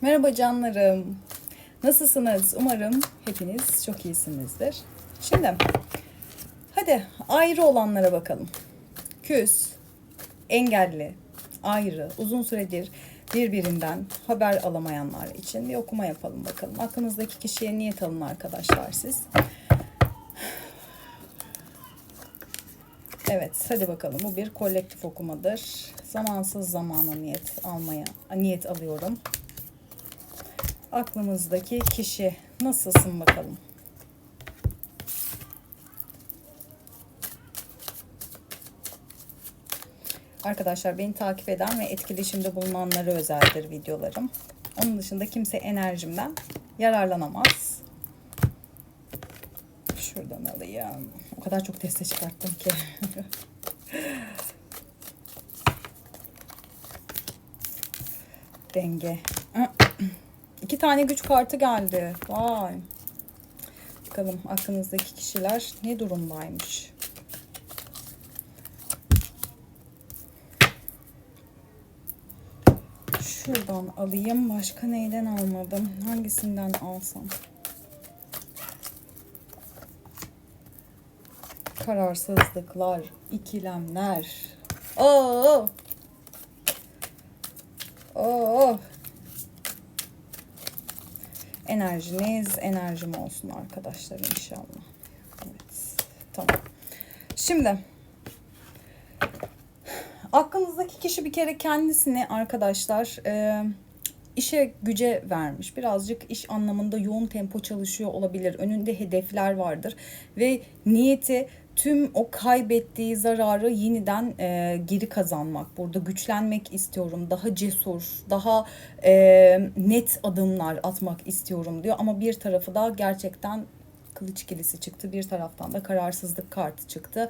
Merhaba canlarım. Nasılsınız? Umarım hepiniz çok iyisinizdir. Şimdi hadi ayrı olanlara bakalım. Küs, engelli, ayrı, uzun süredir birbirinden haber alamayanlar için bir okuma yapalım bakalım. Aklınızdaki kişiye niyet alın arkadaşlar siz. Evet, hadi bakalım. Bu bir kolektif okumadır. Zamansız zamana niyet almaya niyet alıyorum. Aklımızdaki kişi nasılsın bakalım. Arkadaşlar beni takip eden ve etkileşimde bulunanlara özeldir videolarım. Onun dışında kimse enerjimden yararlanamaz. Şuradan alayım. O kadar çok teste çıkarttım ki. Denge. İki tane güç kartı geldi. Vay. Bakalım aklınızdaki kişiler ne durumdaymış? Şuradan alayım. Başka neyden almadım? Hangisinden alsam? Kararsızlıklar, ikilemler. Oo! Oo! Enerjiniz enerjim olsun arkadaşlar inşallah. Evet. Tamam. Şimdi aklınızdaki kişi bir kere kendisini arkadaşlar e, işe güce vermiş. Birazcık iş anlamında yoğun tempo çalışıyor olabilir. Önünde hedefler vardır ve niyeti tüm o kaybettiği zararı yeniden e, geri kazanmak. Burada güçlenmek istiyorum. Daha cesur, daha e, net adımlar atmak istiyorum diyor. Ama bir tarafı da gerçekten kılıç kilisi çıktı. Bir taraftan da kararsızlık kartı çıktı.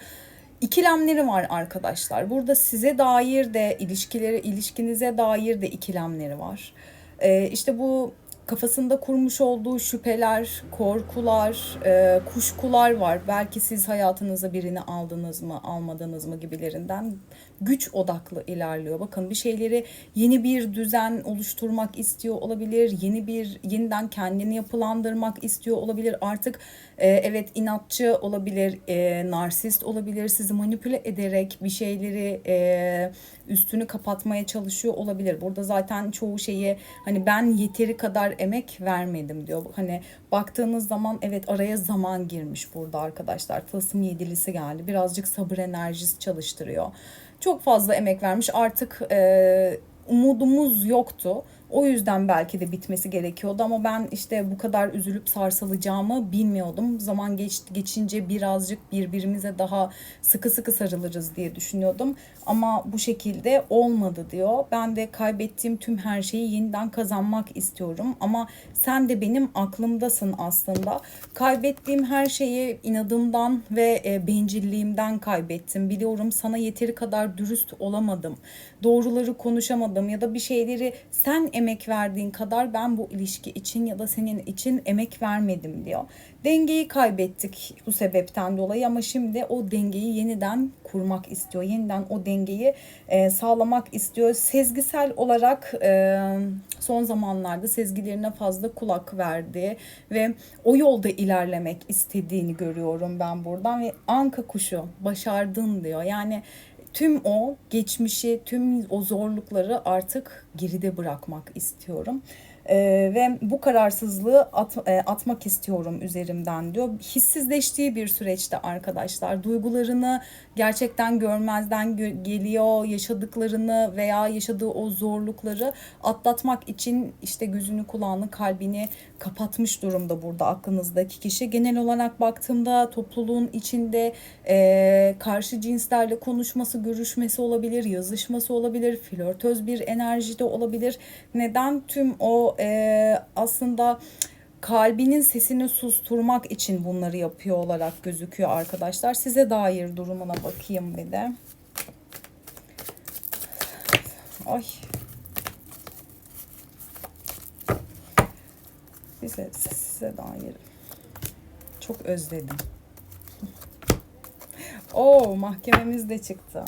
İkilemleri var arkadaşlar. Burada size dair de ilişkileri, ilişkinize dair de ikilemleri var. Ee, işte bu kafasında kurmuş olduğu şüpheler, korkular, e, kuşkular var. Belki siz hayatınıza birini aldınız mı, almadınız mı gibilerinden güç odaklı ilerliyor. Bakın bir şeyleri yeni bir düzen oluşturmak istiyor olabilir. Yeni bir yeniden kendini yapılandırmak istiyor olabilir. Artık e, evet inatçı olabilir, e, narsist olabilir. Sizi manipüle ederek bir şeyleri e, üstünü kapatmaya çalışıyor olabilir. Burada zaten çoğu şeyi hani ben yeteri kadar emek vermedim diyor. Hani baktığınız zaman evet araya zaman girmiş burada arkadaşlar. Tılsım yedilisi geldi. Birazcık sabır enerjisi çalıştırıyor. Çok fazla emek vermiş. Artık e, umudumuz yoktu. O yüzden belki de bitmesi gerekiyordu ama ben işte bu kadar üzülüp sarsılacağımı bilmiyordum. Zaman geç, geçince birazcık birbirimize daha sıkı sıkı sarılırız diye düşünüyordum. Ama bu şekilde olmadı diyor. Ben de kaybettiğim tüm her şeyi yeniden kazanmak istiyorum. Ama sen de benim aklımdasın aslında. Kaybettiğim her şeyi inadımdan ve e, bencilliğimden kaybettim. Biliyorum sana yeteri kadar dürüst olamadım. Doğruları konuşamadım ya da bir şeyleri sen emek verdiğin kadar ben bu ilişki için ya da senin için emek vermedim diyor. Dengeyi kaybettik bu sebepten dolayı ama şimdi o dengeyi yeniden kurmak istiyor. Yeniden o dengeyi e, sağlamak istiyor. Sezgisel olarak e, son zamanlarda sezgilerine fazla kulak verdi ve o yolda ilerlemek istediğini görüyorum ben buradan ve anka kuşu başardın diyor. Yani tüm o geçmişi, tüm o zorlukları artık geride bırakmak istiyorum. Ee, ve bu kararsızlığı at, e, atmak istiyorum üzerimden diyor. Hissizleştiği bir süreçte arkadaşlar duygularını gerçekten görmezden gö- geliyor. Yaşadıklarını veya yaşadığı o zorlukları atlatmak için işte gözünü, kulağını, kalbini kapatmış durumda burada aklınızdaki kişi. Genel olarak baktığımda topluluğun içinde e, karşı cinslerle konuşması, görüşmesi olabilir, yazışması olabilir, flörtöz bir enerjide olabilir. Neden tüm o e, aslında kalbinin sesini susturmak için bunları yapıyor olarak gözüküyor arkadaşlar. Size dair durumuna bakayım bir de. Ay. Bize size dair çok özledim. Oo mahkememiz de çıktı.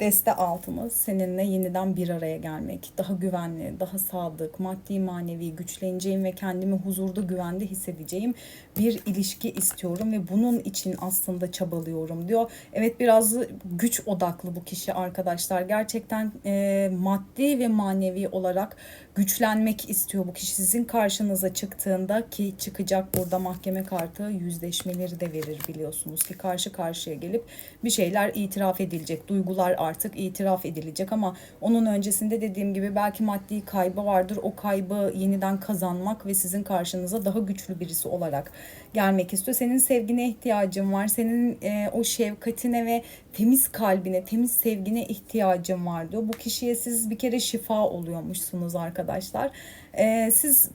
Deste altımız seninle yeniden bir araya gelmek, daha güvenli, daha sadık, maddi manevi güçleneceğim ve kendimi huzurda güvende hissedeceğim bir ilişki istiyorum ve bunun için aslında çabalıyorum diyor. Evet biraz güç odaklı bu kişi arkadaşlar. Gerçekten e, maddi ve manevi olarak güçlenmek istiyor bu kişi. Sizin karşınıza çıktığında ki çıkacak burada mahkeme kartı yüzleşmeleri de verir biliyorsunuz ki karşı karşıya gelip bir şeyler itiraf edilecek. Duygular artık itiraf edilecek ama onun öncesinde dediğim gibi belki maddi kaybı vardır. O kaybı yeniden kazanmak ve sizin karşınıza daha güçlü birisi olarak gelmek istiyor. Senin sevgine ihtiyacın var. Senin e, o şefkatine ve temiz kalbine, temiz sevgine ihtiyacın var diyor. Bu kişiye siz bir kere şifa oluyormuşsunuz arkadaşlar. E, siz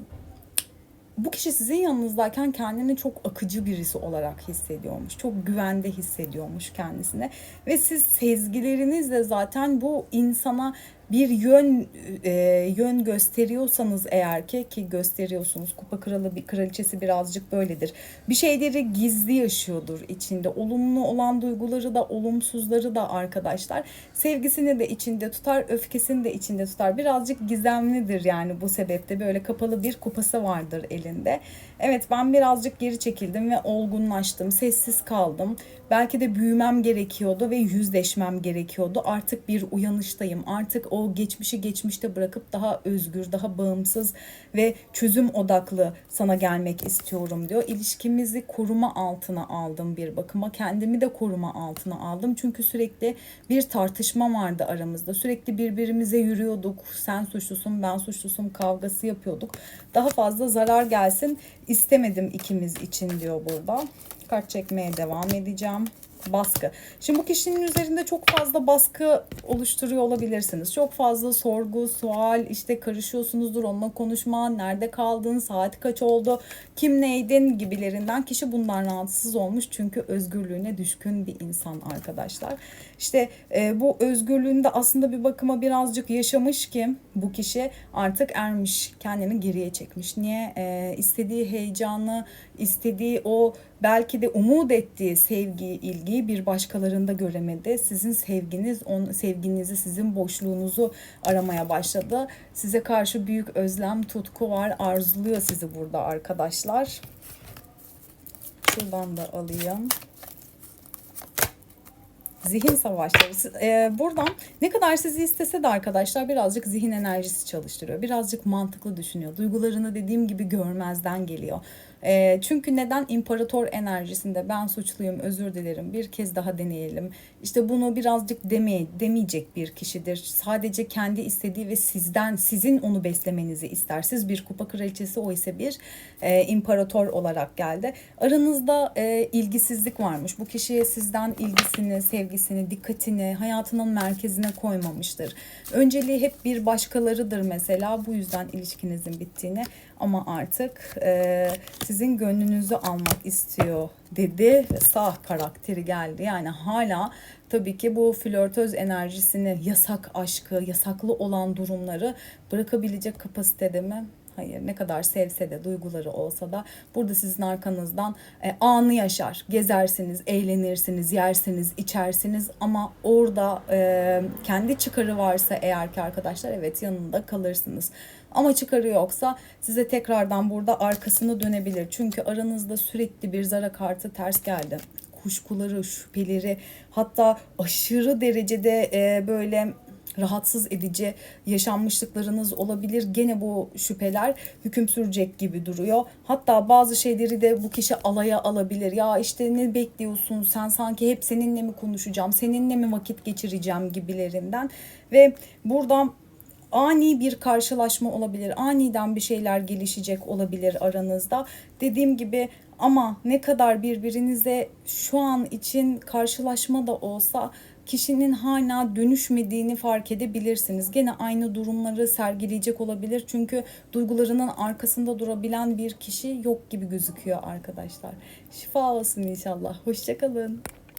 bu kişi sizin yanınızdayken kendini çok akıcı birisi olarak hissediyormuş. Çok güvende hissediyormuş kendisine. Ve siz sezgilerinizle zaten bu insana bir yön e, yön gösteriyorsanız eğer ki ki gösteriyorsunuz kupa kralı bir kraliçesi birazcık böyledir. Bir şeyleri gizli yaşıyordur içinde. Olumlu olan duyguları da olumsuzları da arkadaşlar. Sevgisini de içinde tutar, öfkesini de içinde tutar. Birazcık gizemlidir yani bu sebepte böyle kapalı bir kupası vardır elinde. Evet ben birazcık geri çekildim ve olgunlaştım. Sessiz kaldım. Belki de büyümem gerekiyordu ve yüzleşmem gerekiyordu. Artık bir uyanıştayım. Artık geçmişi geçmişte bırakıp daha özgür, daha bağımsız ve çözüm odaklı sana gelmek istiyorum diyor. İlişkimizi koruma altına aldım bir bakıma. Kendimi de koruma altına aldım. Çünkü sürekli bir tartışma vardı aramızda. Sürekli birbirimize yürüyorduk. Sen suçlusun, ben suçlusum kavgası yapıyorduk. Daha fazla zarar gelsin istemedim ikimiz için diyor burada. Kart çekmeye devam edeceğim baskı. Şimdi bu kişinin üzerinde çok fazla baskı oluşturuyor olabilirsiniz. Çok fazla sorgu, sual, işte karışıyorsunuzdur onunla konuşma, nerede kaldın, saat kaç oldu, kim neydin gibilerinden kişi bundan rahatsız olmuş. Çünkü özgürlüğüne düşkün bir insan arkadaşlar. İşte e, bu özgürlüğünde aslında bir bakıma birazcık yaşamış ki bu kişi artık ermiş, kendini geriye çekmiş. Niye? E, istediği heyecanı, istediği o belki de umut ettiği sevgi, ilgiyi bir başkalarında göremedi. Sizin sevginiz, on, sevginizi, sizin boşluğunuzu aramaya başladı. Size karşı büyük özlem, tutku var. Arzuluyor sizi burada arkadaşlar. Şuradan da alayım zihin savaşları. E, buradan ne kadar sizi istese de arkadaşlar birazcık zihin enerjisi çalıştırıyor. Birazcık mantıklı düşünüyor. Duygularını dediğim gibi görmezden geliyor. E, çünkü neden imparator enerjisinde ben suçluyum özür dilerim bir kez daha deneyelim. İşte bunu birazcık demeye, demeyecek bir kişidir. Sadece kendi istediği ve sizden sizin onu beslemenizi ister. Siz bir kupa kraliçesi o ise bir e, imparator olarak geldi. Aranızda e, ilgisizlik varmış. Bu kişiye sizden ilgisini, sevgisini, dikkatini hayatının merkezine koymamıştır. Önceliği hep bir başkalarıdır mesela. Bu yüzden ilişkinizin bittiğini ama artık e, sizin gönlünüzü almak istiyor dedi ve karakteri geldi. Yani hala tabii ki bu flörtöz enerjisini, yasak aşkı, yasaklı olan durumları bırakabilecek kapasitede mi? Hayır ne kadar sevse de duyguları olsa da burada sizin arkanızdan e, anı yaşar. Gezersiniz, eğlenirsiniz, yersiniz, içersiniz ama orada e, kendi çıkarı varsa eğer ki arkadaşlar evet yanında kalırsınız. Ama çıkarı yoksa size tekrardan burada arkasını dönebilir. Çünkü aranızda sürekli bir zara kartı ters geldi. Kuşkuları, şüpheleri hatta aşırı derecede e, böyle rahatsız edici yaşanmışlıklarınız olabilir. Gene bu şüpheler hüküm sürecek gibi duruyor. Hatta bazı şeyleri de bu kişi alaya alabilir. Ya işte ne bekliyorsun sen sanki hep seninle mi konuşacağım, seninle mi vakit geçireceğim gibilerinden. Ve buradan ani bir karşılaşma olabilir. Aniden bir şeyler gelişecek olabilir aranızda. Dediğim gibi ama ne kadar birbirinize şu an için karşılaşma da olsa kişinin hala dönüşmediğini fark edebilirsiniz. Gene aynı durumları sergileyecek olabilir. Çünkü duygularının arkasında durabilen bir kişi yok gibi gözüküyor arkadaşlar. Şifa olsun inşallah. Hoşçakalın.